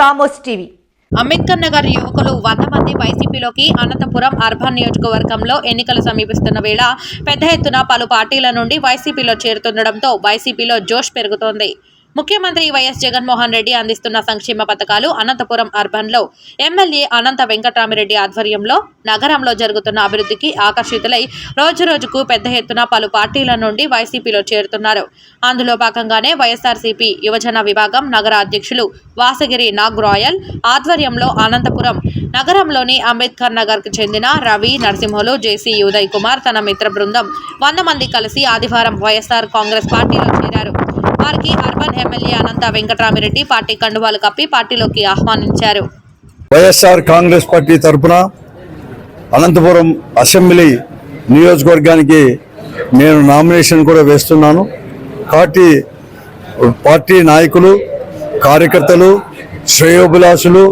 Ramos TV. Ambedkar Nagar యువకులు వంద మంది వైసీపీలోకి అనంతపురం అర్బన్ నియోజకవర్గంలో ఎన్నికలు సమీపిస్తున్న వేళ పెద్ద ఎత్తున పలు పార్టీల నుండి వైసీపీలో చేరుతుండటంతో వైసీపీలో జోష్ పెరుగుతోంది. ముఖ్యమంత్రి వైఎస్ జగన్మోహన్ రెడ్డి అందిస్తున్న సంక్షేమ పథకాలు అనంతపురం అర్బన్లో ఎమ్మెల్యే అనంత వెంకటరామిరెడ్డి ఆధ్వర్యంలో నగరంలో జరుగుతున్న అభివృద్ధికి ఆకర్షితులై రోజురోజుకు పెద్ద ఎత్తున పలు పార్టీల నుండి వైసీపీలో చేరుతున్నారు. అందులో భాగంగానే వైఎస్ఆర్సీపీ యువజన విభాగం నగర అధ్యక్షులు వాసగిరి నాగ్ రాయల్ ఆధ్వర్యంలో అనంతపురం నగరంలోని అంబేద్కర్ నగర్కు చెందిన రవి నరసింహులు జేసీ ఉదయ్ కుమార్ తన మిత్ర బృందం వంద మంది కలిసి ఆదివారం వైఎస్ఆర్ కాంగ్రెస్ పార్టీలో చేరారు. వారికి urban MLA Anantha Venkataramireddy party కండువాలు కప్పి పార్టీలోకి ఆహ్వానించారు. వైఎస్ఆర్ కాంగ్రెస్ పార్టీ తరఫున అనంతపురం అసెంబ్లీ నియోజకవర్గానికి నేను నామినేషన్ కూడా వేస్తున్నాను. పార్టీ పార్టీ నాయకులు కార్యకర్తలు శ్రేయోభిలాషులు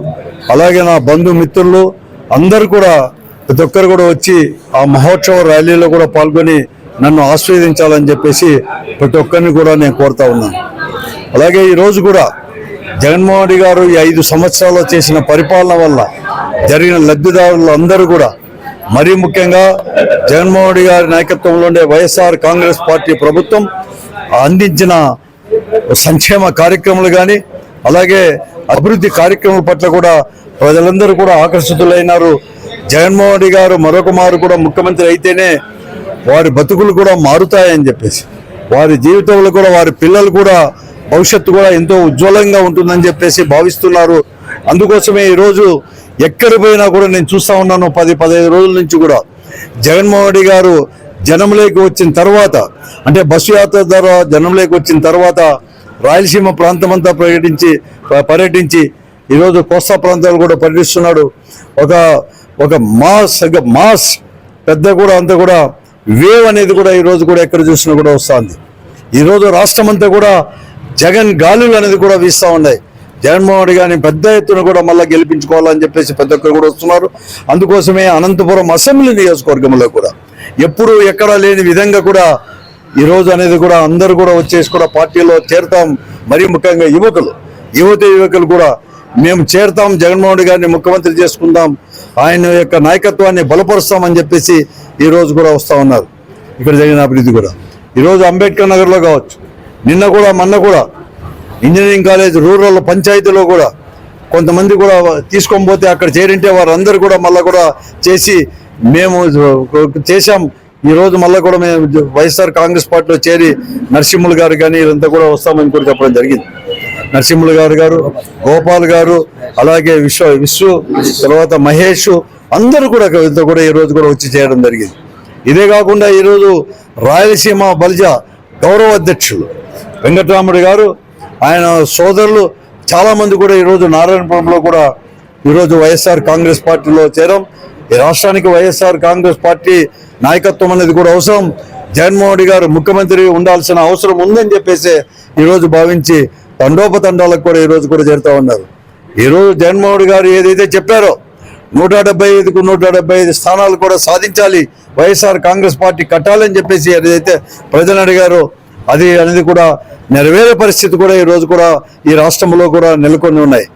అలాగే నా బంధుమిత్రులు అందరూ కూడా ప్రతి ఒక్కరు కూడా వచ్చి ఆ మహోత్సవ ర్యాలీలో కూడా పాల్గొని నన్ను ఆస్వాదించాలని చెప్పేసి ప్రతి ఒక్కరిని కూడా నేను కోరుతా ఉన్నాను. అలాగే ఈరోజు కూడా జగన్మోహన్ రెడ్డి గారు ఈ ఐదు సంవత్సరాల్లో చేసిన పరిపాలన వల్ల జరిగిన లబ్ధిదారులు అందరూ కూడా మరీ ముఖ్యంగా జగన్మోహన్ రెడ్డి గారి నాయకత్వంలో ఉండే వైఎస్ఆర్ కాంగ్రెస్ పార్టీ ప్రభుత్వం అందించిన సంక్షేమ కార్యక్రమాలు కానీ అలాగే అభివృద్ధి కార్యక్రమాల పట్ల కూడా ప్రజలందరూ కూడా ఆకర్షితులైనారు. జగన్మోహన్ రెడ్డి గారు మరొక మారు కూడా ముఖ్యమంత్రి అయితేనే వారి బతుకులు కూడా మారుతాయని చెప్పేసి వారి జీవితంలో కూడా వారి పిల్లలు కూడా భవిష్యత్తు కూడా ఎంతో ఉజ్వలంగా ఉంటుందని చెప్పేసి భావిస్తున్నారు. అందుకోసమే ఈరోజు ఎక్కడ పోయినా కూడా నేను చూస్తా ఉన్నాను పది పదహైదు రోజుల నుంచి కూడా. జగన్మోహన్ రెడ్డి గారు జనంలోకి వచ్చిన తర్వాత అంటే బస్సు యాత్ర ద్వారా జనంలోకి వచ్చిన తర్వాత రాయలసీమ ప్రాంతం అంతా పర్యటించి పర్యటించి ఈరోజు కోస్తా ప్రాంతాలు కూడా పర్యటిస్తున్నాడు. ఒక ఒక మాస్ మాస్ పెద్ద కూడా అంతా కూడా వేవ్ అనేది కూడా ఈరోజు కూడా ఎక్కడ చూసినా కూడా వస్తుంది. ఈరోజు రాష్ట్రం అంతా కూడా జగన్ గాలులు అనేది కూడా వీస్తూ ఉన్నాయి. జగన్మోహన్ రెడ్డి గారిని పెద్ద ఎత్తున కూడా మళ్ళీ గెలిపించుకోవాలని చెప్పేసి ప్రతి ఒక్కరు కూడా వస్తున్నారు. అందుకోసమే అనంతపురం అసెంబ్లీ నియోజకవర్గంలో కూడా ఎప్పుడు ఎక్కడా లేని విధంగా కూడా ఈ రోజు అనేది కూడా అందరూ కూడా వచ్చేసి కూడా పార్టీలో చేరుతాం. మరీ ముఖ్యంగా యువకులు యువత యువకులు కూడా మేము చేరుతాం జగన్మోహన్ రెడ్డి గారిని ముఖ్యమంత్రి చేసుకుందాం ఆయన యొక్క నాయకత్వాన్ని బలపరుస్తామని చెప్పేసి ఈరోజు కూడా వస్తూ ఉన్నారు. ఇక్కడ జరిగిన అభివృద్ధి కూడా. ఈరోజు అంబేద్కర్ నగర్లో కావచ్చు నిన్న కూడా మొన్న కూడా ఇంజనీరింగ్ కాలేజ్ రూరల్ పంచాయతీలో కూడా కొంతమంది కూడా తీసుకొని పోతే అక్కడ చేరింటే వారందరూ కూడా మళ్ళీ కూడా చేసి మేము చేశాం. ఈరోజు మళ్ళీ కూడా మేము వైఎస్ఆర్ కాంగ్రెస్ పార్టీలో చేరి నరసింహులు గారు కానీ ఇదంతా కూడా వస్తామని కూడా చెప్పడం జరిగింది. నరసింహులు గారు గారు గోపాల్ గారు అలాగే విశ్వ విశ్వ తర్వాత మహేష్ అందరూ కూడా కవిత కూడా ఈ రోజు కూడా వచ్చి చేయడం జరిగింది. ఇదే కాకుండా ఈరోజు రాయలసీమ బలిజ గౌరవ అధ్యక్షులు వెంకటరాముడు గారు ఆయన సోదరులు చాలామంది కూడా ఈరోజు నారాయణపురంలో కూడా ఈరోజు వైఎస్ఆర్ కాంగ్రెస్ పార్టీలో చేరం. ఈ రాష్ట్రానికి వైఎస్ఆర్ కాంగ్రెస్ పార్టీ నాయకత్వం అనేది కూడా అవసరం. జగన్మోహన్ రెడ్డి గారు ముఖ్యమంత్రి ఉండాల్సిన అవసరం ఉందని చెప్పేసి ఈరోజు భావించి తండోపతండాలకు కూడా ఈరోజు కూడా చేరుతూ ఉన్నారు. ఈరోజు జగన్మోహన్ గారు ఏదైతే చెప్పారో నూట డెబ్బై ఐదుకు నూట డెబ్బై ఐదు స్థానాలు కూడా సాధించాలి వైఎస్ఆర్ కాంగ్రెస్ పార్టీ కట్టాలని చెప్పేసి ఏదైతే ప్రజలు అడిగారో అది అనేది కూడా నెరవేరే పరిస్థితి కూడా ఈ రోజు కూడా ఈ రాష్ట్రంలో కూడా నెలకొని ఉన్నాయి.